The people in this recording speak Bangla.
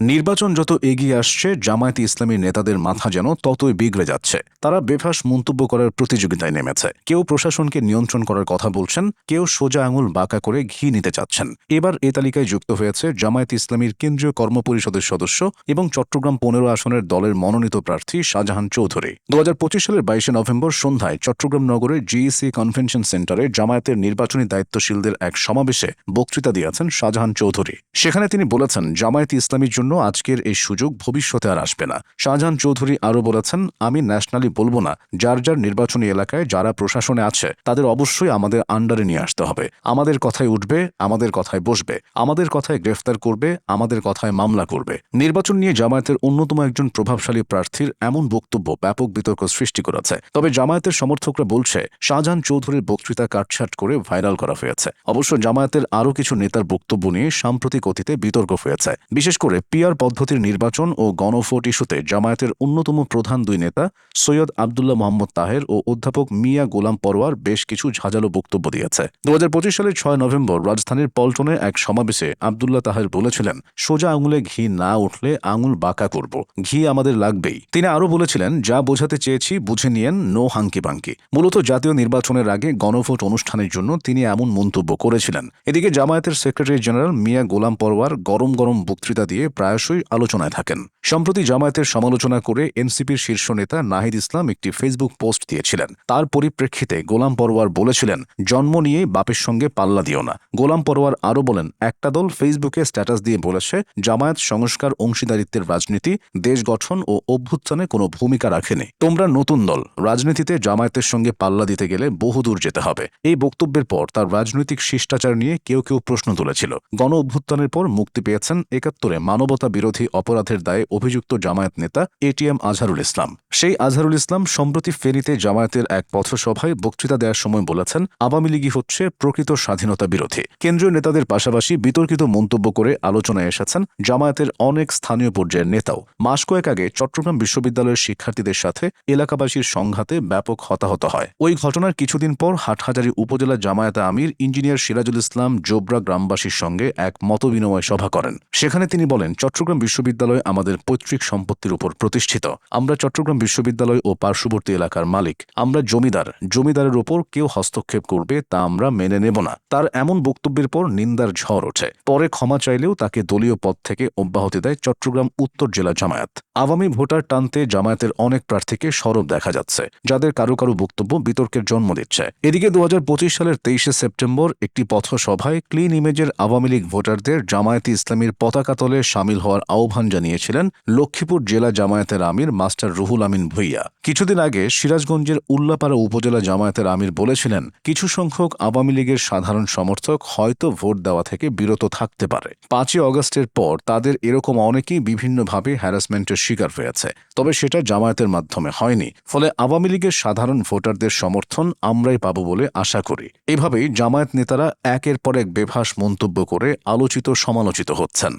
নির্বাচন যত এগিয়ে আসছে, জামায়াতে ইসলামী নেতাদের মাথা যেন ততই বিগড়ে যাচ্ছে। তারা বেফাস মন্তব্য করার প্রতিযোগিতায় নেমেছে। কেউ প্রশাসনকে নিয়ন্ত্রণ করার কথা বলছেন, কেউ সোজা আঙুল বাঁকা করে ঘি নিতে চাচ্ছেন। এবার এ তালিকায় যুক্ত হয়েছে জামায়াত ইসলামীর কেন্দ্রীয় কর্মপরিষদের সদস্য এবং চট্টগ্রাম পনেরো আসনের দলের মনোনীত প্রার্থী শাহজাহান চৌধুরী। দু হাজার পঁচিশ সালের বাইশে নভেম্বর সন্ধ্যায় চট্টগ্রাম নগরের জিইসি কনভেনশন সেন্টারে জামায়াতের নির্বাচনী দায়িত্বশীলদের এক সমাবেশে বক্তৃতা দিয়েছেন শাহজাহান চৌধুরী। সেখানে তিনি বলেছেন, জামায়াত ইসলামীর জন্য আজকের এই সুযোগ ভবিষ্যতে আর আসবে না। শাহজাহান চৌধুরী আরও বলেছেন, আমি ন্যাশনালি বলব না, যার যার নির্বাচনী এলাকায় যারা প্রশাসনে আছে, তাদের অবশ্যই আমাদের আন্ডারে নিয়ে আসতে হবে। আমাদের কথায় উঠবে, আমাদের কথায় বসবে। আমাদের কথায় গ্রেফতার করবে, আমাদের কথায় মামলা করবে। নির্বাচন নিয়ে জামায়াতের অন্যতম একজন প্রভাবশালী প্রার্থীর এমন বক্তব্য ব্যাপক বিতর্ক সৃষ্টি করেছে। তবে জামায়াতের সমর্থকরা বলছে, শাহজাহান চৌধুরীর বক্তৃতা কাটছাট করে ভাইরাল করা হয়েছে। অবশ্য জামায়াতের আরও কিছু নেতার বক্তব্য নিয়ে সাম্প্রতিক অতীতে বিতর্ক হয়েছে। বিশেষ করে পিয়ার পদ্ধতির নির্বাচন ও গণভোট ইস্যুতে জামায়াতের অন্যতম প্রধান দুই নেতা, সৈয়দ আবদুল্লাহ মোহাম্মদ তাহের ও অধ্যাপক মিয়া গোলাম পরোয়ার বেশ কিছু ঝাঁঝালো বক্তব্য দিয়েছে। দু সালের ছয় নভেম্বর রাজধানীর পল্টনে এক সমাবেশে আবদুল্লাহ তাহের বলেছিলেন, সোজা আঙুলে ঘি না উঠলে আঙুল বাঁকা করব। ঘি আমাদের লাগবেই। তিনি আরও বলেছিলেন, যা বোঝাতে চেয়েছি বুঝে নিয়েন, নো হাঙ্কি বাঙ্কি মূলত জাতীয় নির্বাচনের আগে গণভোট অনুষ্ঠানের জন্য তিনি এমন মন্তব্য করেছিলেন। এদিকে জামায়াতের সেক্রেটারি জেনারেল মিয়া গোলাম পরওয়ার গরম গরম বক্তৃতা দিয়ে প্রায়শই আলোচনায় থাকেন। সম্প্রতি জামায়াতের সমালোচনা করে এনসিপির শীর্ষ নেতা নাহিদ ইসলাম একটি ফেসবুক পোস্ট দিয়েছিলেন। তার পরিপ্রেক্ষিতে গোলাম পরোয়ার বলেছিলেন, জন্ম নিয়ে বাপের সঙ্গে পাল্লা দিও না। গোলাম পরওয়ার আরও বলেন, একটা দল ফেসবুকে স্ট্যাটাস দিয়ে বলেছে, জামায়াত সংস্কার অংশীদারিত্বের রাজনীতি, দেশ গঠন ও অভ্যুত্থানে কোনো ভূমিকা রাখেনি। তোমরা নতুন দল, রাজনীতিতে জামায়াতের সঙ্গে পাল্লা দিতে গেলে বহুদূর যেতে হবে। এই বক্তব্যের পর তার রাজনৈতিক শিষ্টাচার নিয়ে কেউ কেউ প্রশ্ন তুলেছিল। গণ অভ্যুত্থানের পর মুক্তি পেয়েছেন একাত্তরে মানবতা বিরোধী অপরাধের দায়ে অভিযুক্ত জামায়াত নেতা এটিএম আজহারুল ইসলাম। সেই আজহারুল ইসলাম সম্প্রতি ফেনীতে জামায়াতের এক পথসভায় বক্তৃতা দেওয়ার সময় বলেছেন, আওয়ামী লীগই হচ্ছে প্রকৃত স্বাধীনতা বিরোধী। কেন্দ্রীয় নেতাদের পাশাপাশি বিতর্কিত মন্তব্য করে আলোচনায় এসেছেন জামায়াতের অনেক স্থানীয় পর্যায়ের নেতাও। মাস কয়েক আগে চট্টগ্রাম বিশ্ববিদ্যালয়ের শিক্ষার্থীদের সাথে এলাকাবাসীর সংঘাতে ব্যাপক হতাহত হয়। ওই ঘটনার কিছুদিন পর হাটহাজারী উপজেলা জামায়াতে আমির ইঞ্জিনিয়ার সিরাজুল ইসলাম জোবরা গ্রামবাসীর সঙ্গে এক মতবিনিময় সভা করেন। সেখানে তিনি বলেন চট্টগ্রাম বিশ্ববিদ্যালয় আমাদের পৈতৃক সম্পত্তির উপর প্রতিষ্ঠিত। আমরা চট্টগ্রাম বিশ্ববিদ্যালয় ও পার্শ্ববর্তী এলাকার মালিক। আমরা জমিদার। জমিদারের ওপর কেউ হস্তক্ষেপ করবে তা আমরা মেনে নেব না। তার এমন বক্তব্যের পর নিন্দার ঝড় ওঠে। পরে ক্ষমা চাইলেও তাকে দলীয় পদ থেকে অব্যাহতি দেয় চট্টগ্রাম উত্তর জেলা জামায়াত। আওয়ামী ভোটার টানতে জামায়াতের অনেক প্রার্থীকে সরব দেখা যাচ্ছে, যাদের কারও কারও বক্তব্য বিতর্কের জন্ম দিচ্ছে। এদিকে দু হাজার পঁচিশ সালের তেইশে সেপ্টেম্বর একটি পথসভায় ক্লিন ইমেজের আওয়ামী লীগ ভোটারদের জামায়াতে ইসলামীর পতাকা তলে সামিল হওয়ার আহ্বান জানিয়েছিলেন লক্ষ্মীপুর জেলা জামায়াতের আমির মাস্টার রুহুল আমিন ভুইয়া। কিছুদিন আগে সিরাজগঞ্জের উল্লাপাড়া উপজেলা জামায়াতের আমির বলেছিলেন, কিছু সংখ্যক আওয়ামী লীগের সাধারণ সমর্থক হয়তো ভোট দেওয়া থেকে বিরত থাকতে পারে। পাঁচই অগস্টের পর তাদের এরকম অনেকেই বিভিন্নভাবে হ্যারাসমেন্টের শিকার হয়েছে। তবে সেটা জামায়াতের মাধ্যমে হয়নি। ফলে আওয়ামী লীগের সাধারণ ভোটারদের সমর্থন আমরাই পাব বলে আশা করি। এভাবেই জামায়াত নেতারা একের পর এক বেভাস মন্তব্য করে আলোচিত সমালোচিত হচ্ছেন।